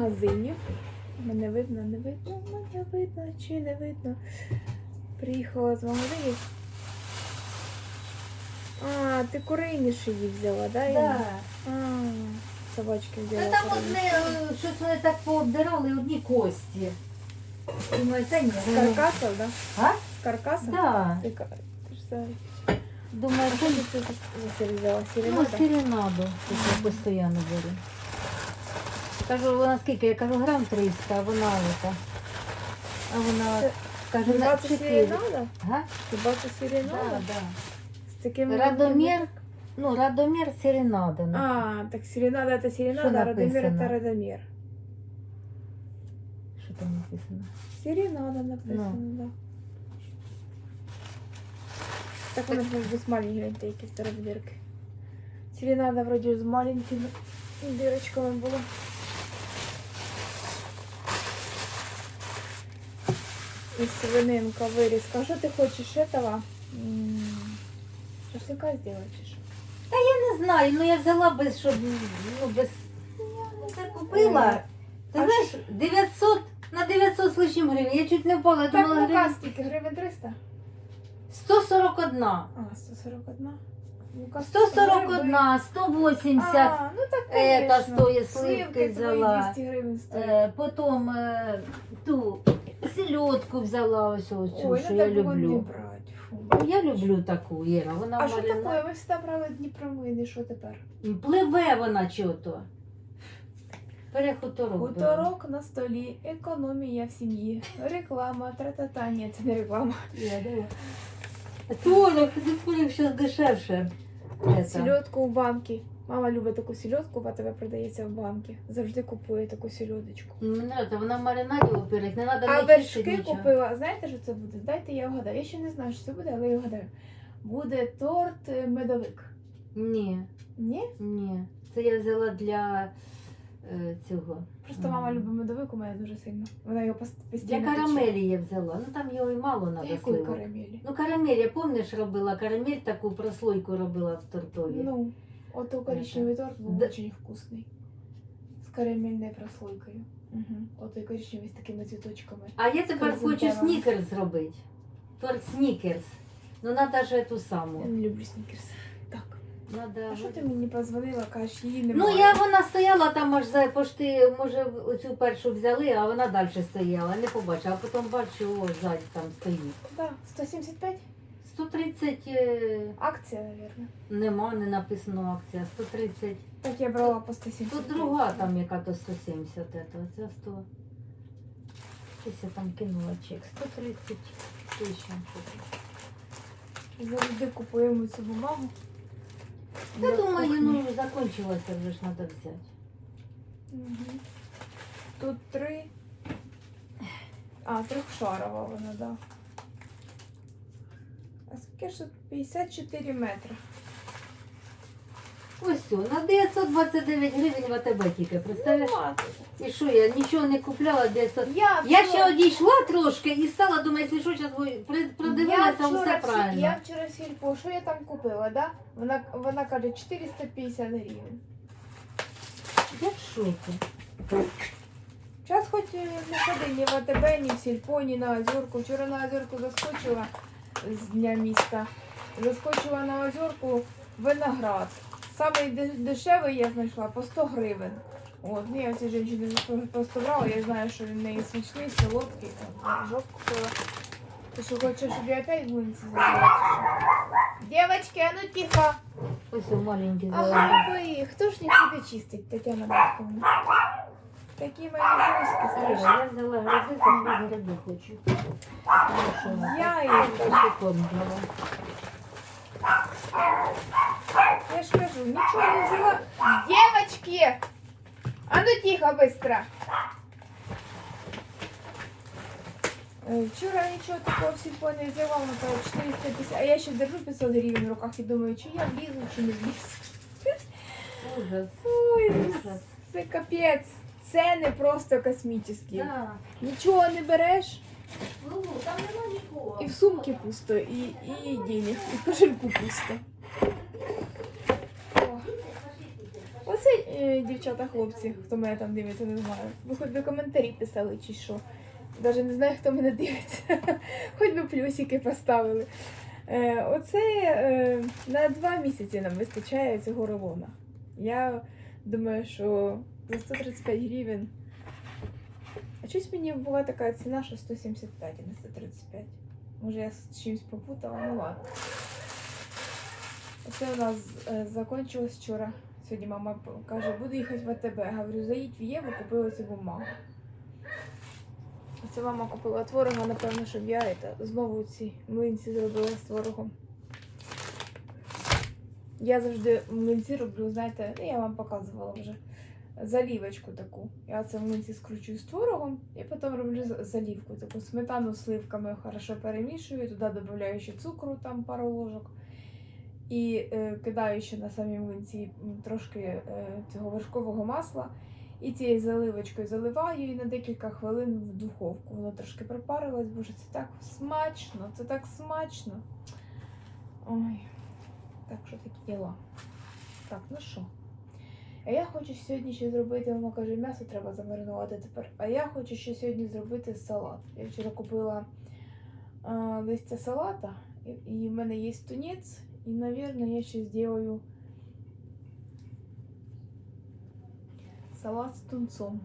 магазинів. Мене видно, не видно, мене видно чи не видно. Приїхала з магазинів. А, ти курині шиї взяла, да? Інна? Да. А, собачки взяла. Ну там курині. одне, е, щось вони так пообдирали, одні кості. Думаю, та ні. З воно- каркаса, да? А? З каркаса? Да. Ти, ка- ти ж за... Думаю, А що що ти це за за взяла? Ну, серенаду, я постійно беру. Кажу, вона скільки? Я кажу, грам 300, а вона ота. А вона каже, на 4. сиренада? Га? Хіба це сиренада? Да, да. З таким Радомір, ну, Радомір серенада. ну. А, так сиренада это сиренада, а Радомир написано? это Радомир. Що там написано? Сиренада написано, Ну. да. Так воно ж може бути маленькі гляньте, які старі дирки. Сиренада вроді з маленькими дирочками була. І свининка вирізка. Що ти хочеш этого? Шашлика зробити чи що? Я не знаю, ну я взяла без, щоб, ну, без... Я це купила. Ти А знаєш, 900, на 900 з лишнім гривень. Я чуть не впала, я Так, думала, мука гривень скільки? Гривень 300? 141. А, 141. Мука 141, 180. А, ну так, Ета конечно. стоїть, сливки твої взяла. 200 гривень. Е, Потім е, ту селедку взяла ось оцю, Ой, що ну я так було не люблю. брати. Фу. Ну, Я люблю таку, Іра. Вона А що марина- таке? Ми всегда брали Дніпромини, що тепер? Пливе вона чого-то. Перехуторок. беру. Хуторок на столі, економія в сім'ї, реклама, тра-та-та. Ні, це не реклама. Я даю. Толік, ти зараз дешевше. Це. Сільодку в банки. Мама любить таку сільодку, бо тебе продається в банки. Завжди купує таку сільодочку. Мені нравится, вона в маринаді во-первых, не треба А вершки нічого. купила. Знаєте, що це буде? Дайте я вгадаю. Я ще не знаю, що це буде, але я вгадаю. Буде торт е, медовик. Ні, Ні? ні. Це я взяла для е, цього. Просто мама любить медовик у мене дуже сильно. Вона його пост- Для постійно пече. карамелі я взяла. Ну там його і мало Та треба Якої сливок. карамелі? Ну карамель, я пам'ятаєш, робила карамель, таку прослойку робила в тортові. Ну, ото коричневий торт був Да. дуже вкусний. З карамельною прослойкою. Угу. Ото коричневий з такими цвіточками. А я тепер хочу снікерс зробити. Торт снікерс. Ну ж ту Я не люблю снікерс. Так. Надо... А що ти мені позвонила, кажеш, її Ну я вона стояла там аж за пошти, може оцю першу взяли, а вона далі стояла, не побачила, а потім бачу, о, ззаді там стоїть. Да, 175? 130 е, Акція, мабуть. нема, не написано акція. 130. Так я брала по 175. Тут друга там яка то 170, ето, це 100. Щось я там кинула чек. 130 тисяч. Завжди купуємо цю бумагу. Я думаю, ну закончилося вже ж треба взяти. Мгм. Тут три. А, трьохшарова вона, да. А скільки ж тут 54 метри? Ось все, на 929 гривень в АТБ тільки, представляєш? Нема. І що, я нічого не купляла 900. Я, Я вчора- ще одійшла трошки і стала, думаю, якщо що, зараз продивилася, я все вчора, в сіль- правильно. я вчора сільпо, що я там купила, да? Вона, вона каже 450 гривень. Я в шокі. Зараз хоч е, не ходи ні в АТБ, ні в сільпо, ні на озерку. Вчора на озерку заскочила з дня міста. Заскочила на озерку виноград. Самий дешевий я знайшла по 100 гривень. От, ну я цій жінці просто брала, я знаю, що він неї смачний, солодкий, там, жовт купила. Ти що хочеш, щоб я опять млинці чи? Дівочки, а ну тихо! Ось маленький Ага, ви, хто ж їх буде чистить, Тетяна Марковна? Такі мої гуски страшні. Я взяла гриби, за гриби хочу. Тому що Я я їх- кипом взяла. Я ж кажу, нічого не взяла. Девочки! А ну тихо, быстро. Е, Вчора нічого такого в сільпо не взяла, вона каже 450, а я ще держу 500 гривень в руках і думаю, чи я влізу, чи не влізу. Ужас. Ой, Ужас. це капець. Ціни просто космічні. Да. Нічого не береш, Ну, там нема нікого. і в сумці пусто, і, і денег, і в кошельку пусто. О. Оце е, дівчата, хлопці, хто мене там дивиться, не знаю. Ви хоч би коментарі писали чи що. Навіть не знаю, хто мене дивиться. Хоч би плюсики поставили. Е, оце е, на два місяці нам вистачає цього рулона. Я думаю, що за 135 гривень. А щось мені була така ціна, що 175, а не 135. Може я з чимось попутала, ну ладно. Оце у нас е, закончилось вчора. Сьогодні мама каже, буду їхати в АТБ. Я говорю, заїдь в Єву, купила цю бумагу. Це мама купила творога, напевно, щоб я это, знову ці млинці зробила з творогом. Я завжди млинці роблю, знаєте, ну, я вам показувала вже залівочку таку. Я це млинці скручую з творогом і потім роблю з- залівку. Таку сметану сливками хорошо перемішую, туди додаю ще цукру, там пару ложок. І е, кидаю ще на самі млинці трошки е, цього вершкового масла. І цією заливочкою заливаю і на декілька хвилин в духовку. Воно трошки пропарилось, боже, це так смачно, це так смачно. Ой, так що такі діла. Так, ну що? А я хочу сьогодні ще зробити, мама каже, м'ясо треба замаринувати тепер. А я хочу ще сьогодні зробити салат. Я вчора купила а, листя салата, і, і в мене є тунець, і, мабуть, я ще зроблю салат з тунцом.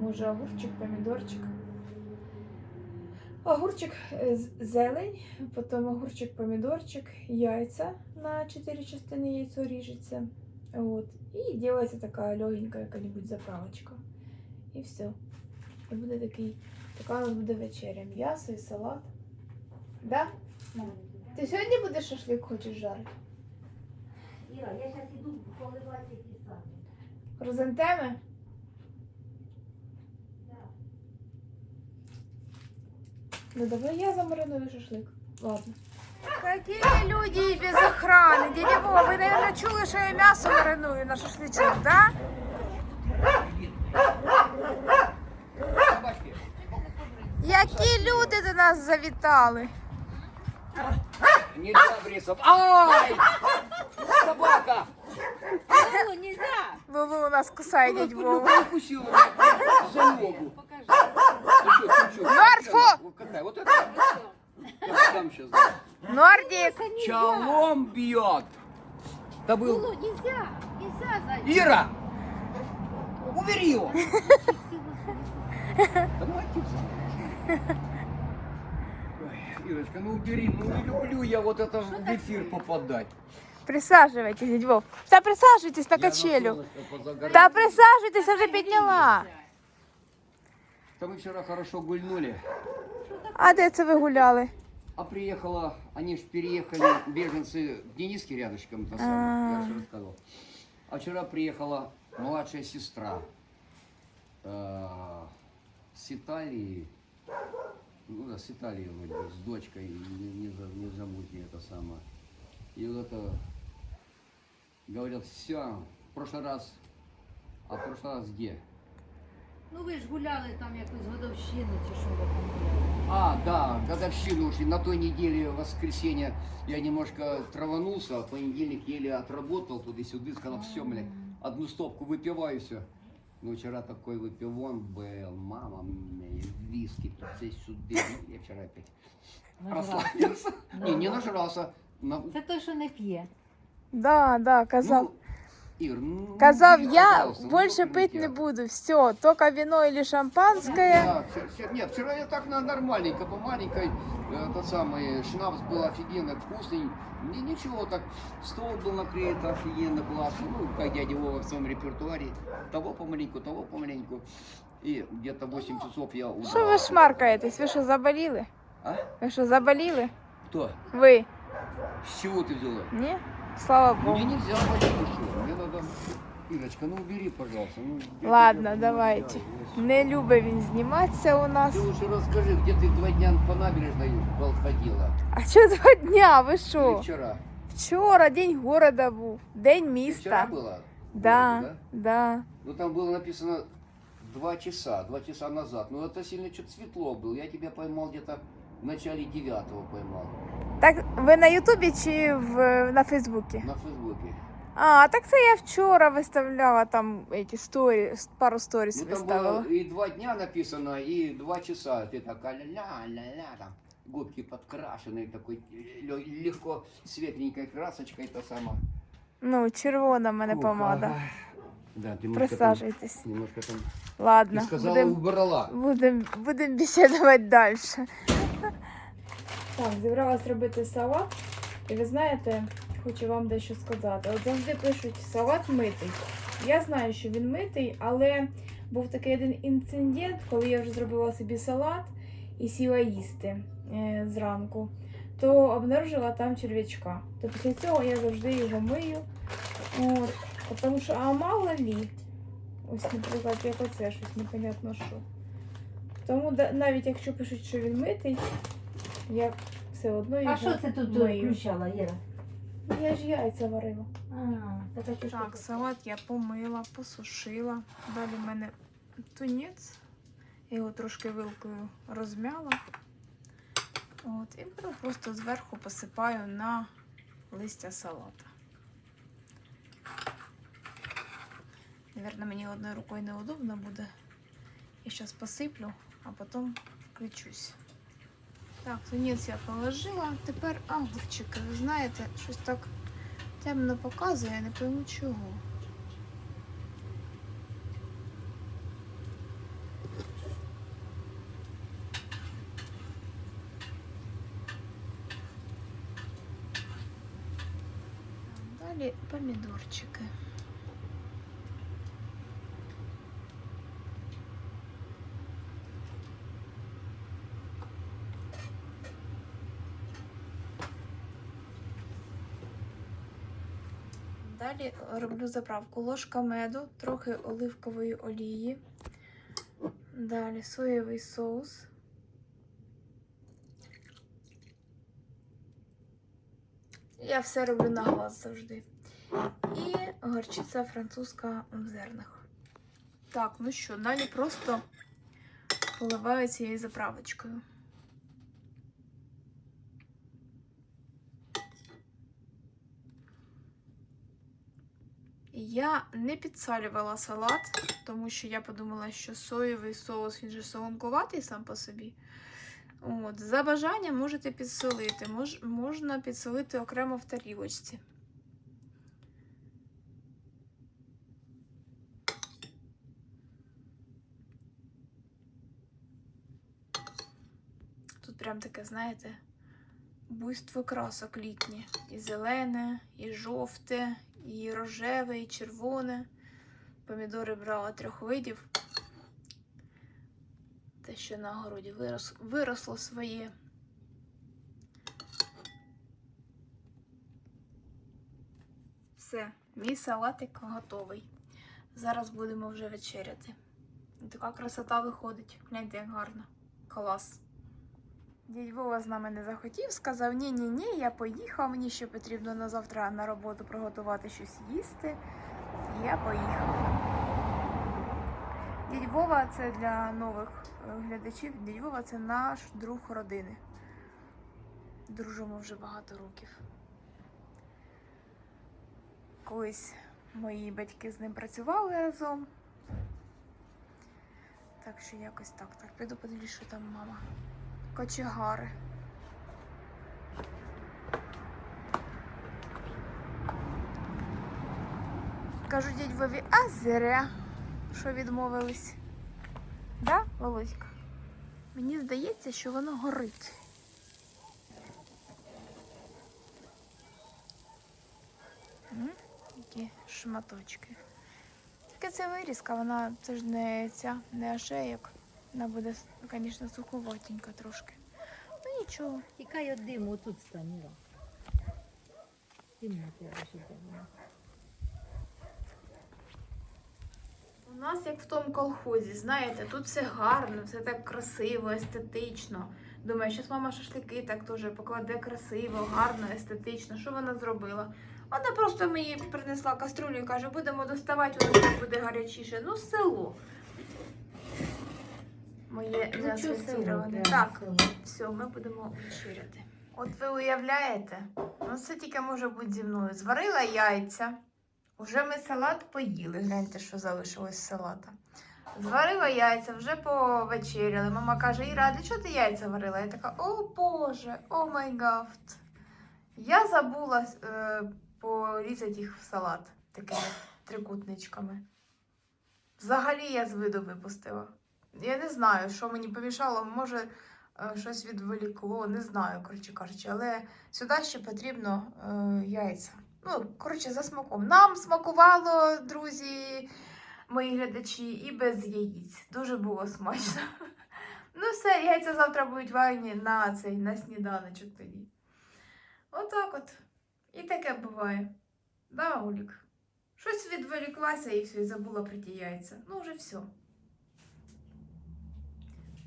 Може, огурчик, помідорчик. Огурчик, е, зелень, потім огурчик, помідорчик, яйця на 4 частини яйцо ріжеться. Вот. І делается така легенька яка-небудь заправочка. І все. І буде такий, така у нас буде вечеря. М'ясо і салат. Да? Ти сьогодні будеш шашлик хочеш жарити? Іра, я зараз іду поливати ті самі. Хризантеми? Ну давай я замариную шашлик. Ладно. Какие люди без охраны? Дядя Вова, ви, наверное, чули, що я м'ясо мариную на шашличок, да? Які люди до нас завітали? Нельзя, Борисов. Ай! Собака! О, нельзя! Лулу у нас кусає дядь Вова. Укусила меня за ногу. Покажи. Ты что, ты что? Нарфу! Вот Какая? Вот это? Я сам сейчас. Нордик! Чалом бьет. Да был. Лулу, нельзя! Нельзя, зайчик! Ира! Убери его! Да Ирочка, ну убери, ну не люблю я вот это в эфир попадать. Присаживайтесь, дядь Вов. Та присаживайтесь на качелю. Та присаживайтесь, я вже підняла. Да мы вчера хорошо гульнули. А де це ви гуляли? А приехала, они же переехали, беженцы в Дениске рядышком, то самое, я же рассказывал. А вчера приехала младшая сестра э, с Италии, ну да, с Италии, вроде с дочкой, не, не, не замути это самое. И вот это, говорят, все, в прошлый раз, а в прошлый раз где? Ну ви ж гуляли там якусь годовщину чи що ви там гуляли. А, да, годовщину ушли. На той неделе, в воскресенье, я немножко траванулся, а в понедельник еле отработал туда-сюда, сказал, все, блядь, одну стопку выпиваю, все. Ну, вчера такой выпивон был, мама мне, виски, туда-сюда. Ну, я вчера опять Нажрався. расслабился. Не, не нажрался. На- Це той, що не п'є. Да, да, казав. Ну, Ир, ну, Казав, ну, я пожалуйста, ну, більше ну, пити не я. буду. Все, тільки вино или шампанское. Да, вчера- вчера- нет, вчера я так на нормальненько, по маленькой, э, тот самый шнапс был офигенно вкусный. Ни- ничего, так стол был накрыт офигенно классно. Ну, как дядя Вова в своем репертуаре. Того помаленьку, того помаленьку. И где-то 8 часов я удрал. Що ви шмаркаєтесь? Ви що заболіли? А? Ви що заболіли? Кто? Ви? С чего ты взяла? Ні? Слава Богу. Мне нельзя болеть еще. Мне надо... Ирочка, ну убери, пожалуйста. Ну, я Ладно, тебя давайте. умоляю. Не любить він зніматися у нас. Ты лучше расскажи, где ты два дня по набережной был- ходила? А що два дня? Ви Или що? вчера? Вчора день города був, день Ты міста. Вчера было? Да, Вроде, да. Ну там было написано два часа, два часа назад. Ну это сильно что-то светло было. Я тебя поймал где-то в начале девятого поймал Так ви на Ютубі чи в, на Фейсбуці? на Фейсбуке. А, так це я вчора виставляла там ці сторі, пару сторіс Ну, там виставила. было и два дня написано, и два часа. Ты такая ля-ля-ля, там губки подкрашенные, такой лё- легко светленькой красочкой, то сама. Ну, червона в мене Ух, помада. ага. Да, ты немножко там, Присаджуйтесь. немножко там, Ладно, ты сказала, будемо убрала. будем, будем бесідувати далі. Так, зібралась робити салат. І ви знаєте, хочу вам дещо сказати. От завжди пишуть салат митий. Я знаю, що він митий, але був такий один інцидент, коли я вже зробила собі салат і сіла їсти е, зранку, то обнаружила там черв'ячка. То після цього я завжди його мию. От, тому що, а мало лі. Ось, наприклад, як оце щось непонятно що. Тому навіть якщо пишуть, що він митий, я все одно його А що це тут мию. включала, Іра? Я ж яйця варила. А, так Так, салат я помила, посушила. Далі в мене тунець. Я його трошки вилкою розмяла. От, і беру просто зверху посипаю на листя салата. Наверно, мені одною рукою неудобно буде. Я зараз посиплю, а потім включусь. Так, тунець я положила. Тепер огурчики. Ви знаєте, щось так темно показує, не пойму чого. Далі помідорчики. Далі роблю заправку ложка меду, трохи оливкової олії. Далі соєвий соус. Я все роблю на глаз завжди. І горчиця французька в зернах. Так, ну що, далі просто поливаю цією заправочкою. Я не підсалювала салат, тому що я подумала, що соєвий соус він же солонкуватий сам по собі. От, за бажанням можете підсолити. Мож, можна підсолити окремо в тарілочці. Тут прям таке, знаєте, буйство красок літнє. І зелене, і жовте, і рожеве, і червоне. Помідори брала трьох видів. Те, що на городі вирос, виросло своє. Все, мій салатик готовий. Зараз будемо вже вечеряти. Така красота виходить. Гляньте, як гарно. Клас. Дядь Вова з нами не захотів, сказав: ні, ні, я поїхав, мені ще потрібно на завтра на роботу приготувати щось їсти. І я поїхав. Дядь Вова це для нових е, глядачів. Дядь Вова це наш друг родини. Дружимо вже багато років. Колись мої батьки з ним працювали разом. Так що якось так. Так, піду подивлюсь, що там мама. Кочегари. Кажу дядь Вові, а зря, що відмовились. Да, Володька? Мені здається, що воно горить. Які шматочки. Тільки це вирізка, вона це ж не ця, не ошейок. Вона буде, звісно, суховатенька трошки. Ну нічого. Тікай від диму, тут стань. У нас як в тому колхозі, знаєте, тут все гарно, все так красиво, естетично. Думаю, що мама шашлики так теж покладе красиво, гарно, естетично. Що вона зробила? Вона просто мені принесла каструлю і каже, будемо доставати, воно буде гарячіше. Ну, село. Моє не чого село, асфальтироване. прямо Так, все, ми будемо вечеряти. От ви уявляєте, ну це тільки може бути зі мною. Зварила яйця, Вже ми салат поїли. Гляньте, що залишилось з салата. Зварила яйця, вже повечеряли. Мама каже: Іра, а для чого ти яйця варила? Я така, о Боже, о май гад. Я забула е, порізати їх в салат такими трикутничками. Взагалі я з виду випустила. Я не знаю, що мені помішало, може е, щось відволікло, не знаю, коротше кажучи, але сюди ще потрібно е, яйця. Ну, коротше, за смаком. Нам смакувало, друзі, мої глядачі, і без яїць. Дуже було смачно. Ну, все, яйця завтра будуть варені на цей на сніданочок тоді. Отак от. І таке буває. Да, Олік? Щось відволіклася і все, і забула про ті яйця. Ну, вже все.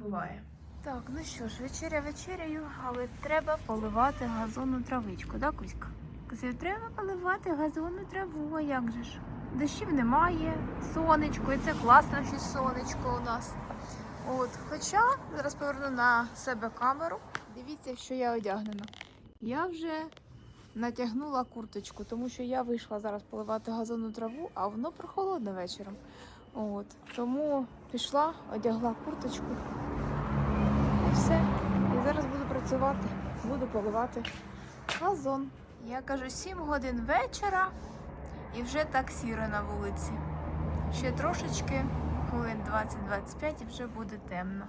Буває. Так, ну що ж, вечеря вечеряю, але треба поливати газонну травичку, да, Кузька? Казав, треба поливати газонну траву, а як же ж? Дощів немає, сонечко, і це класно, що сонечко у нас. От, хоча зараз поверну на себе камеру. Дивіться, що я одягнена. Я вже натягнула курточку, тому що я вийшла зараз поливати газонну траву, а воно прохолодно вечором. От, тому пішла, одягла курточку. Все. І зараз буду працювати, буду поливати газон. Я кажу 7 годин вечора і вже так сіро на вулиці. Ще трошечки, хвилин 20-25 і вже буде темно.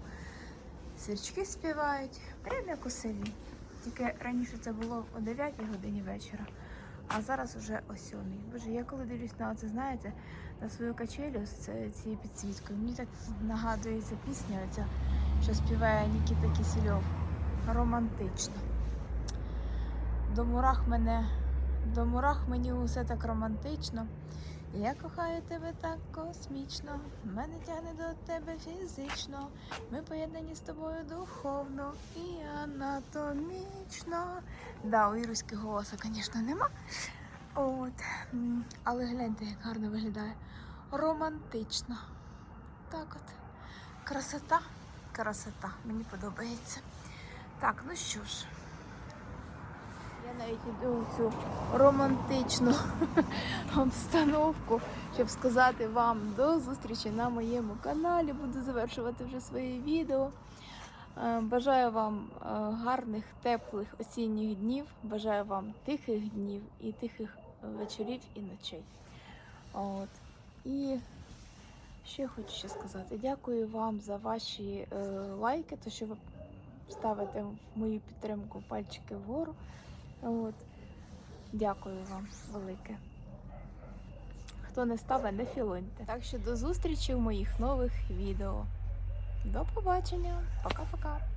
Сірчки співають, прямо як у селі. Тільки раніше це було о 9 годині вечора, а зараз уже о 7. Боже, я коли дивлюсь на це, знаєте, на свою качелю з цією підсвіткою, мені так нагадує ця пісня, оця, що співає Нікіта Кісельов. Романтично. До мурах мене, до мурах мені усе так романтично. Я кохаю тебе так космічно, мене тягне до тебе фізично. Ми поєднані з тобою духовно і анатомічно. Да, у Іруськи голоса, звісно, нема. От. Але гляньте, як гарно виглядає. Романтично. Так от. Красота, красота. Мені подобається. Так, ну що ж. Я навіть іду в цю романтичну обстановку, щоб сказати вам до зустрічі на моєму каналі. Буду завершувати вже своє відео. Е, Бажаю вам е, гарних, теплих осінніх днів. Бажаю вам тихих днів і тихих вечорів і ночей. От. І ще хочу ще сказати, дякую вам за ваші е, лайки, то що ви ставите в мою підтримку пальчики вгору. От. Дякую вам велике. Хто не ставить, не філоньте. Так що до зустрічі в моїх нових відео. До побачення. Пока-пока.